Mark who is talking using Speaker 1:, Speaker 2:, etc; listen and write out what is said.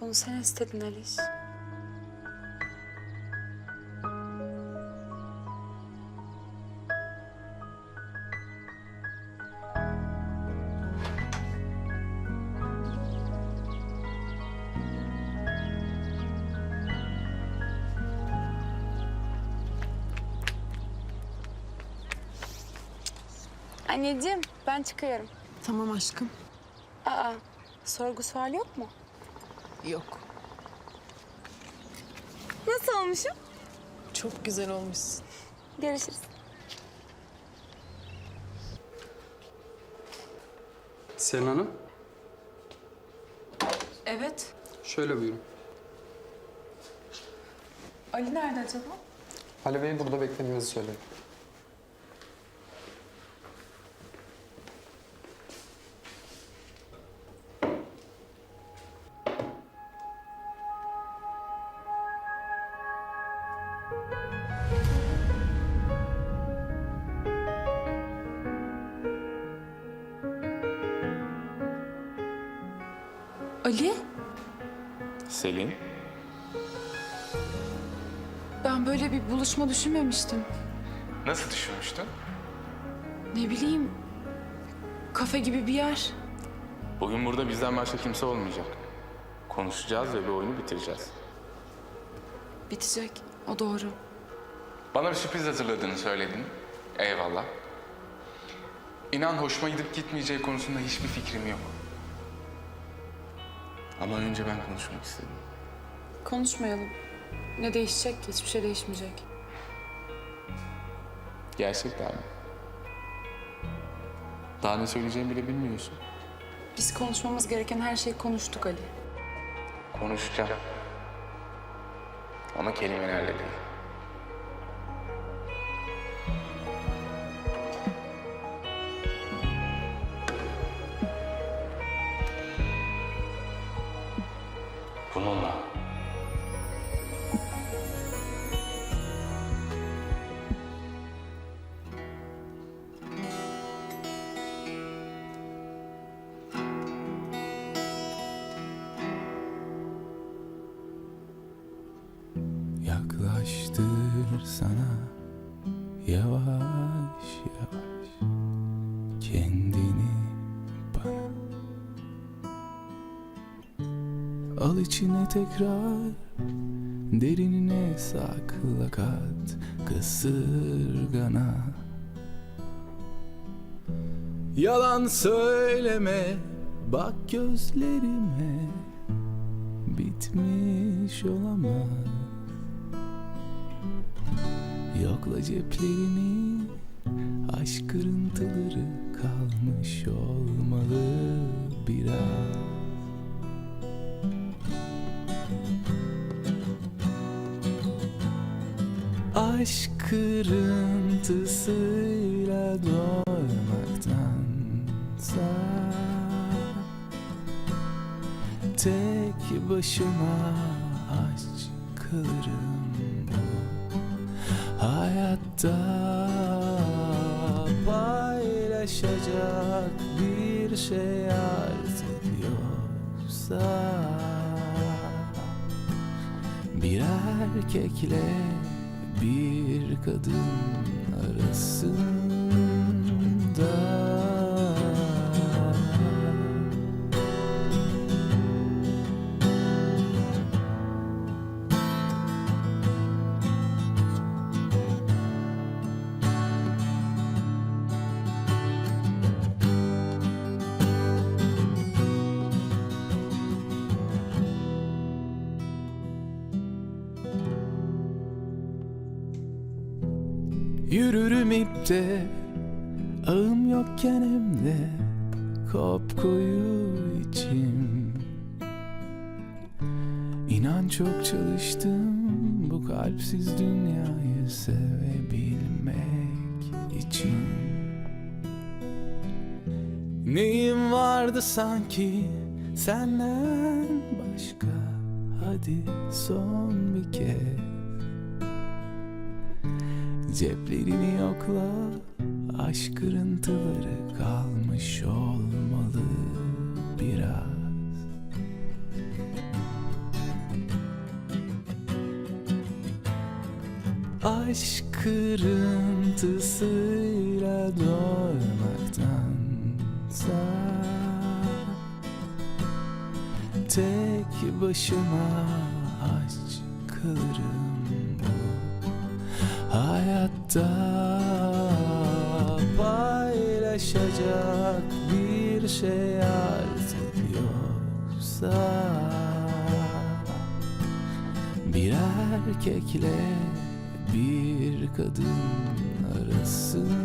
Speaker 1: Bunu sen istedin Alice. Anneciğim ben çıkıyorum.
Speaker 2: Tamam aşkım.
Speaker 1: Aa sorgu sual yok mu?
Speaker 2: Yok.
Speaker 1: Nasıl olmuşum?
Speaker 2: Çok güzel olmuşsun.
Speaker 1: Görüşürüz.
Speaker 3: Selin Hanım,
Speaker 2: Evet.
Speaker 3: şöyle buyurun.
Speaker 2: Ali nerede acaba?
Speaker 3: Ali Bey burada beklediğinizi söyledi.
Speaker 2: Ali?
Speaker 4: Selin,
Speaker 2: Ben böyle bir buluşma düşünmemiştim.
Speaker 4: nasıl düşünmüştün?
Speaker 2: Ne bileyim. Kafe gibi bir yer.
Speaker 4: Bugün burada bizden başka kimse olmayacak. Konuşacağız ve bir oyunu bitireceğiz.
Speaker 2: Bitecek. O doğru.
Speaker 4: Bana bir sürpriz hazırladığını söyledin. Eyvallah. İnan hoşuma gidip gitmeyeceği konusunda hiçbir fikrim yok. Ama önce ben konuşmak istedim.
Speaker 2: Konuşmayalım. Ne değişecek ki? Hiçbir şey değişmeyecek.
Speaker 4: Gerçekten mi? Daha ne söyleyeceğimi bile bilmiyorsun.
Speaker 2: Biz konuşmamız gereken her şeyi konuştuk Ali.
Speaker 4: Konuşacağım. Ama kelimelerle değil. Bununla.
Speaker 5: Yaklaştır sana yavaş yavaş kendini Al içine tekrar derinine sakla kat kısırgana. Yalan söyleme bak gözlerime bitmiş olamaz. Yokla ceplerini Aşk kırıntıları kalmış olmalı Aşk kırıntısıyla doymaktansa Tek başıma aç kalırım bu Hayatta paylaşacak bir şey artık yoksa Bir erkekle bir kadın arasında Yürürüm ipte Ağım yokken hem de Kopkoyu içim. İnan çok çalıştım Bu kalpsiz dünyayı sevebilmek için. Neyim vardı sanki Senden başka? Hadi son bir kez Ceplerini yokla Aşk kırıntıları kalmış olmalı biraz. Aşk kırıntısıyla doymaktansa Tek başıma aç kalırım hayatta Paylaşacak bir şey artık yoksa Bir erkekle bir kadın arasında